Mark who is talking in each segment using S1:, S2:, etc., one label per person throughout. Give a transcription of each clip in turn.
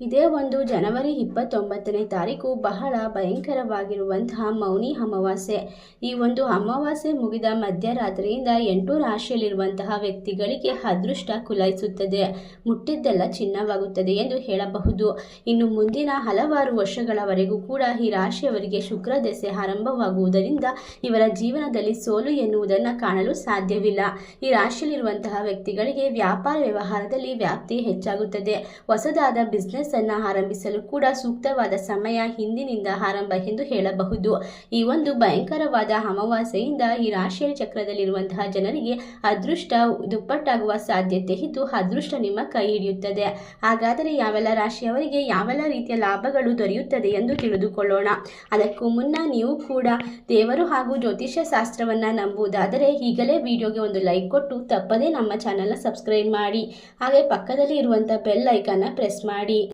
S1: ಇದೇ ಒಂದು ಜನವರಿ ಇಪ್ಪತ್ತೊಂಬತ್ತನೇ ತಾರೀಕು ಬಹಳ ಭಯಂಕರವಾಗಿರುವಂತಹ ಮೌನಿ ಅಮಾವಾಸ್ಯೆ. ಈ ಒಂದು ಅಮಾವಾಸ್ಯೆ ಮುಗಿದ ಮಧ್ಯರಾತ್ರಿಯಿಂದ ಎಂಟು ರಾಶಿಯಲ್ಲಿರುವಂತಹ ವ್ಯಕ್ತಿಗಳಿಗೆ ಅದೃಷ್ಟ ಕುಲಾಯಿಸುತ್ತದೆ. ಮುಟ್ಟಿದ್ದೆಲ್ಲ ಚಿನ್ನವಾಗುತ್ತದೆ ಎಂದು ಹೇಳಬಹುದು. ಇನ್ನು ಮುಂದಿನ ಹಲವಾರು ವರ್ಷಗಳವರೆಗೂ ಕೂಡ ಈ ರಾಶಿಯವರಿಗೆ ಶುಕ್ರ ದೆಸೆ ಆರಂಭವಾಗುವುದರಿಂದ ಇವರ ಜೀವನದಲ್ಲಿ ಸೋಲು ಎನ್ನುವುದನ್ನು ಕಾಣಲು ಸಾಧ್ಯವಿಲ್ಲ. ಈ ರಾಶಿಯಲ್ಲಿರುವಂತಹ ವ್ಯಕ್ತಿಗಳಿಗೆ ವ್ಯಾಪಾರ ವ್ಯವಹಾರದಲ್ಲಿ ವ್ಯಾಪ್ತಿ ಹೆಚ್ಚಾಗುತ್ತದೆ. ಹೊಸದಾದ ಬಿಸ್ನೆಸ್ ಅನ್ನ ಆರಂಭಿಸಲು ಕೂಡ ಸೂಕ್ತವಾದ ಸಮಯ ಹಿಂದಿನಿಂದ ಆರಂಭ ಎಂದು ಹೇಳಬಹುದು. ಈ ಒಂದು ಭಯಂಕರವಾದ ಅಮಾವಾಸ್ಯೆಯಿಂದ ಈ ರಾಶಿಯ ಚಕ್ರದಲ್ಲಿರುವಂತಹ ಜನರಿಗೆ ಅದೃಷ್ಟ ದುಪ್ಪಟ್ಟಾಗುವ ಸಾಧ್ಯತೆ ಇದ್ದು, ಅದೃಷ್ಟ ನಿಮ್ಮ ಕೈ ಹಿಡಿಯುತ್ತದೆ. ಹಾಗಾದರೆ ಯಾವೆಲ್ಲ ರಾಶಿಯವರಿಗೆ ಯಾವೆಲ್ಲ ರೀತಿಯ ಲಾಭಗಳು ದೊರೆಯುತ್ತದೆ ಎಂದು ತಿಳಿದುಕೊಳ್ಳೋಣ. ಅದಕ್ಕೂ ಮುನ್ನ ನೀವು ಕೂಡ ದೇವರು ಹಾಗೂ ಜ್ಯೋತಿಷ್ಯ ಶಾಸ್ತ್ರವನ್ನ ನಂಬುವುದಾದರೆ ಈಗಲೇ ವಿಡಿಯೋಗೆ ಒಂದು ಲೈಕ್ ಕೊಟ್ಟು ತಪ್ಪದೇ ನಮ್ಮ ಚಾನಲ್ನ ಸಬ್ಸ್ಕ್ರೈಬ್ ಮಾಡಿ. ಹಾಗೆ ಪಕ್ಕದಲ್ಲಿ ಇರುವಂಥ ಬೆಲ್ ಐಕನ್ನ ಪ್ರೆಸ್ ಮಾಡಿ.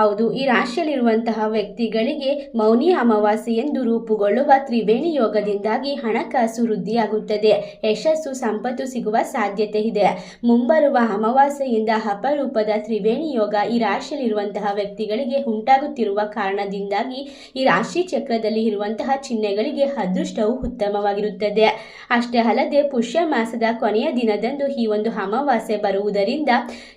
S1: ಹೌದು, ಈ ರಾಶಿಯಲ್ಲಿರುವಂತಹ ವ್ಯಕ್ತಿಗಳಿಗೆ ಮೌನಿ ಅಮಾವಾಸ್ಯೆ ಎಂದು ರೂಪುಗೊಳ್ಳುವ ತ್ರಿವೇಣಿ ಯೋಗದಿಂದಾಗಿ ಹಣಕಾಸು ವೃದ್ಧಿಯಾಗುತ್ತದೆ. ಯಶಸ್ಸು, ಸಂಪತ್ತು ಸಿಗುವ ಸಾಧ್ಯತೆ ಇದೆ. ಮುಂಬರುವ ಅಮಾವಾಸ್ಯೆಯಿಂದ ಅಪರೂಪದ ತ್ರಿವೇಣಿ ಯೋಗ ಈ ರಾಶಿಯಲ್ಲಿರುವಂತಹ ವ್ಯಕ್ತಿಗಳಿಗೆ ಉಂಟಾಗುತ್ತಿರುವ ಕಾರಣದಿಂದಾಗಿ ಈ ರಾಶಿ ಚಕ್ರದಲ್ಲಿ ಇರುವಂತಹ ಚಿಹ್ನೆಗಳಿಗೆ ಅದೃಷ್ಟವು ಉತ್ತಮವಾಗಿರುತ್ತದೆ. ಅಷ್ಟೇ ಅಲ್ಲದೆ ಪುಷ್ಯ ಮಾಸದ ಕೊನೆಯ ದಿನದಂದು ಈ ಒಂದು ಅಮಾವಾಸ್ಯೆ ಬರುವುದರಿಂದ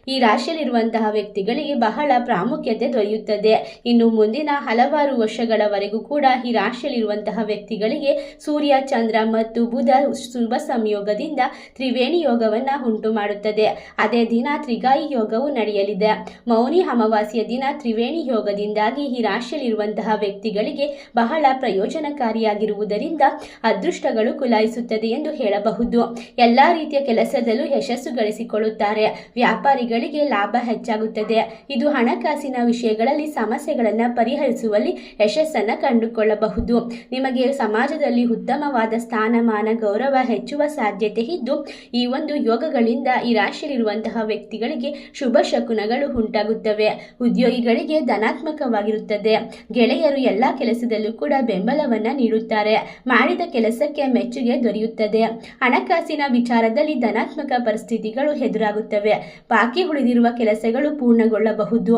S1: ಈ ರಾಶಿಯಲ್ಲಿರುವಂತಹ ವ್ಯಕ್ತಿಗಳಿಗೆ ಬಹಳ ಪ್ರಾಮುಖ್ಯತೆ ದೊರೆಯುತ್ತದೆ. ಇನ್ನು ಮುಂದಿನ ಹಲವಾರು ವರ್ಷಗಳವರೆಗೂ ಕೂಡ ಈ ರಾಶಿಯಲ್ಲಿರುವಂತಹ ವ್ಯಕ್ತಿಗಳಿಗೆ ಸೂರ್ಯ, ಚಂದ್ರ ಮತ್ತು ಬುಧ ಶುಭ ಸಂಯೋಗದಿಂದ ತ್ರಿವೇಣಿ ಯೋಗವನ್ನ ಉಂಟು ಮಾಡುತ್ತದೆ. ಅದೇ ದಿನ ತ್ರಿಗಾಯಿ ಯೋಗವು ನಡೆಯಲಿದೆ. ಮೌನಿ ಅಮಾವಾಸ್ಯ ದಿನ ತ್ರಿವೇಣಿ ಯೋಗದಿಂದಾಗಿ ಈ ರಾಶಿಯಲ್ಲಿರುವಂತಹ ವ್ಯಕ್ತಿಗಳಿಗೆ ಬಹಳ ಪ್ರಯೋಜನಕಾರಿಯಾಗಿರುವುದರಿಂದ ಅದೃಷ್ಟಗಳು ಕುಲಾಯಿಸುತ್ತದೆ ಎಂದು ಹೇಳಬಹುದು. ಎಲ್ಲಾ ರೀತಿಯ ಕೆಲಸದಲ್ಲೂ ಯಶಸ್ಸು ಗಳಿಸಿಕೊಳ್ಳುತ್ತಾರೆ. ವ್ಯಾಪಾರಿಗಳಿಗೆ ಲಾಭ ಹೆಚ್ಚಾಗುತ್ತದೆ. ಇದು ಹಣಕಾಸಿನ ವಿಷಯಗಳಲ್ಲಿ ಸಮಸ್ಯೆಗಳನ್ನು ಪರಿಹರಿಸುವಲ್ಲಿ ಯಶಸ್ಸನ್ನು ಕಂಡುಕೊಳ್ಳಬಹುದು. ನಿಮಗೆ ಸಮಾಜದಲ್ಲಿ ಉತ್ತಮವಾದ ಸ್ಥಾನಮಾನ, ಗೌರವ ಹೆಚ್ಚುವ ಸಾಧ್ಯತೆ ಇದ್ದು, ಈ ಒಂದು ಯೋಗಗಳಿಂದ ಈ ರಾಶಿಯಲ್ಲಿರುವಂತಹ ವ್ಯಕ್ತಿಗಳಿಗೆ ಶುಭ ಶಕುನಗಳು ಉಂಟಾಗುತ್ತವೆ. ಉದ್ಯೋಗಿಗಳಿಗೆ ಧನಾತ್ಮಕವಾಗಿರುತ್ತದೆ. ಗೆಳೆಯರು ಎಲ್ಲ ಕೆಲಸದಲ್ಲೂ ಕೂಡ ಬೆಂಬಲವನ್ನು ನೀಡುತ್ತಾರೆ. ಮಾಡಿದ ಕೆಲಸಕ್ಕೆ ಮೆಚ್ಚುಗೆ ದೊರೆಯುತ್ತದೆ. ಹಣಕಾಸಿನ ವಿಚಾರದಲ್ಲಿ ಧನಾತ್ಮಕ ಪರಿಸ್ಥಿತಿಗಳು ಎದುರಾಗುತ್ತವೆ. ಬಾಕಿ ಉಳಿದಿರುವ ಕೆಲಸಗಳು ಪೂರ್ಣಗೊಳ್ಳಬಹುದು.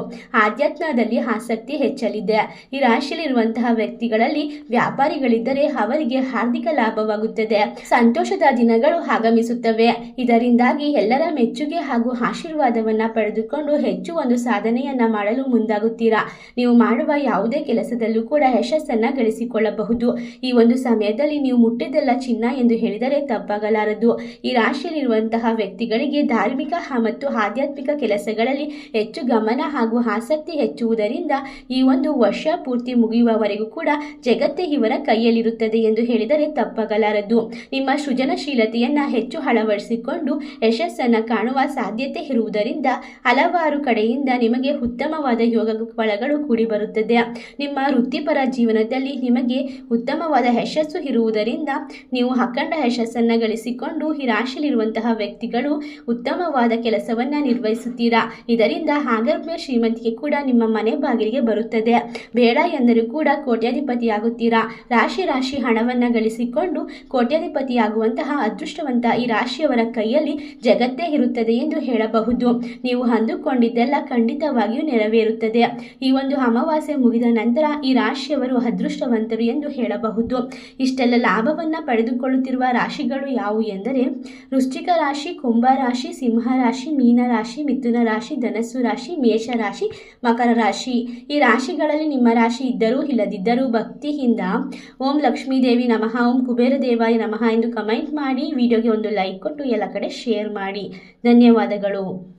S1: ಆಧ್ಯಾತ್ಮದಲ್ಲಿ ಆಸಕ್ತಿ ಹೆಚ್ಚಲಿದೆ. ಈ ರಾಶಿಯಲ್ಲಿರುವಂತಹ ವ್ಯಕ್ತಿಗಳಲ್ಲಿ ವ್ಯಾಪಾರಿಗಳಿದ್ದರೆ ಅವರಿಗೆ ಆರ್ಥಿಕ ಲಾಭವಾಗುತ್ತದೆ. ಸಂತೋಷದ ದಿನಗಳು ಆಗಮಿಸುತ್ತವೆ. ಇದರಿಂದಾಗಿ ಎಲ್ಲರ ಮೆಚ್ಚುಗೆ ಹಾಗೂ ಆಶೀರ್ವಾದವನ್ನ ಪಡೆದುಕೊಂಡು ಹೆಚ್ಚು ಒಂದು ಸಾಧನೆಯನ್ನ ಮಾಡಲು ಮುಂದಾಗುತ್ತೀರಾ? ನೀವು ಮಾಡುವ ಯಾವುದೇ ಕೆಲಸದಲ್ಲೂ ಕೂಡ ಯಶಸ್ಸನ್ನ ಗಳಿಸಿಕೊಳ್ಳಬಹುದು. ಈ ಒಂದು ಸಮಯದಲ್ಲಿ ನೀವು ಮುಟ್ಟಿದ್ದೆಲ್ಲ ಚಿನ್ನ ಎಂದು ಹೇಳಿದರೆ ತಪ್ಪಾಗಲಾರದು. ಈ ರಾಶಿಯಲ್ಲಿರುವಂತಹ ವ್ಯಕ್ತಿಗಳಿಗೆ ಧಾರ್ಮಿಕ ಮತ್ತು ಆಧ್ಯಾತ್ಮಿಕ ಕೆಲಸಗಳಲ್ಲಿ ಹೆಚ್ಚು ಗಮನ ಹಾಗೂ ಆಸಕ್ತಿ ಹೆಚ್ಚುವುದರಿಂದ ಈ ಒಂದು ವರ್ಷ ಪೂರ್ತಿ ಮುಗಿಯುವವರೆಗೂ ಕೂಡ ಜಗತ್ತೇ ಇವರ ಕೈಯಲ್ಲಿರುತ್ತದೆ ಎಂದು ಹೇಳಿದರೆ ತಪ್ಪಾಗಲಾರದು ನಿಮ್ಮ ಸೃಜನಶೀಲತೆಯನ್ನು ಹೆಚ್ಚು ಅಳವಡಿಸಿಕೊಂಡು ಯಶಸ್ಸನ್ನ ಕಾಣುವ ಸಾಧ್ಯತೆ ಇರುವುದರಿಂದ ಹಲವಾರು ಕಡೆಯಿಂದ ನಿಮಗೆ ಉತ್ತಮವಾದ ಯೋಗ ಫಲಗಳು ಕೂಡಿ ಬರುತ್ತದೆ ನಿಮ್ಮ ವೃತ್ತಿಪರ ಜೀವನದಲ್ಲಿ ನಿಮಗೆ ಉತ್ತಮವಾದ ಯಶಸ್ಸು ಇರುವುದರಿಂದ ನೀವು ಅಖಂಡ ಯಶಸ್ಸನ್ನ ಗಳಿಸಿಕೊಂಡು ಈ ರಾಶಿಯಲ್ಲಿರುವಂತಹ ವ್ಯಕ್ತಿಗಳು ಉತ್ತಮವಾದ ಕೆಲಸವನ್ನ ನಿರ್ವಹಿಸುತ್ತೀರಾ? ಇದರಿಂದ ಆಗಮ್ಯ ಶ್ರೀಮಂತಿಗೆ ಕೂಡ ನಿಮ್ಮ ಮನೆ ಬಾಗಿಲಿಗೆ ಬರುತ್ತದೆ. ಬೇಡ ಎಂದರೂ ಕೂಡ ಕೋಟ್ಯಾಧಿಪತಿಯಾಗುತ್ತೀರಾ? ರಾಶಿ ರಾಶಿ ಹಣವನ್ನು ಗಳಿಸಿಕೊಂಡು ಕೋಟ್ಯಾಧಿಪತಿಯಾಗುವಂತಹ ಅದೃಷ್ಟವಂತ ಈ ರಾಶಿಯವರ ಕೈಯಲ್ಲಿ ಜಗತ್ತೇ ಇರುತ್ತದೆ ಎಂದು ಹೇಳಬಹುದು. ನೀವು ಅಂದುಕೊಂಡಿದ್ದೆಲ್ಲ ಖಂಡಿತವಾಗಿಯೂ ನೆರವೇರುತ್ತದೆ. ಈ ಒಂದು ಅಮಾವಾಸ್ಯೆ ಮುಗಿದ ನಂತರ ಈ ರಾಶಿಯವರು ಅದೃಷ್ಟವಂತರು ಎಂದು ಹೇಳಬಹುದು. ಇಷ್ಟೆಲ್ಲ ಲಾಭವನ್ನ ಪಡೆದುಕೊಳ್ಳುತ್ತಿರುವ ರಾಶಿಗಳು ಯಾವುವು ಎಂದರೆ, ವೃಶ್ಚಿಕ ರಾಶಿ, ಕುಂಭ ರಾಶಿ, ಸಿಂಹ ರಾಶಿ, ಮೀನ ರಾಶಿ, ಮಿಥುನ ರಾಶಿ, ಧನಸ್ಸು ರಾಶಿ, ಮೇಷ ರಾಶಿ ಮಕರ ರಾಶಿ. ಈ ರಾಶಿಗಳಲ್ಲಿ ನಿಮ್ಮ ರಾಶಿ ಇದ್ದರೂ ಇಲ್ಲದಿದ್ದರೂ ಭಕ್ತಿಯಿಂದ ಓಂ ಲಕ್ಷ್ಮೀ ದೇವಿ ನಮಃ, ಓಂ ಕುಬೇರ ದೇವಾಯ ನಮಃ ಎಂದು ಕಮೆಂಟ್ ಮಾಡಿ ವಿಡಿಯೋಗೆ ಒಂದು ಲೈಕ್ ಕೊಟ್ಟು ಎಲ್ಲ ಕಡೆ ಶೇರ್ ಮಾಡಿ. ಧನ್ಯವಾದಗಳು.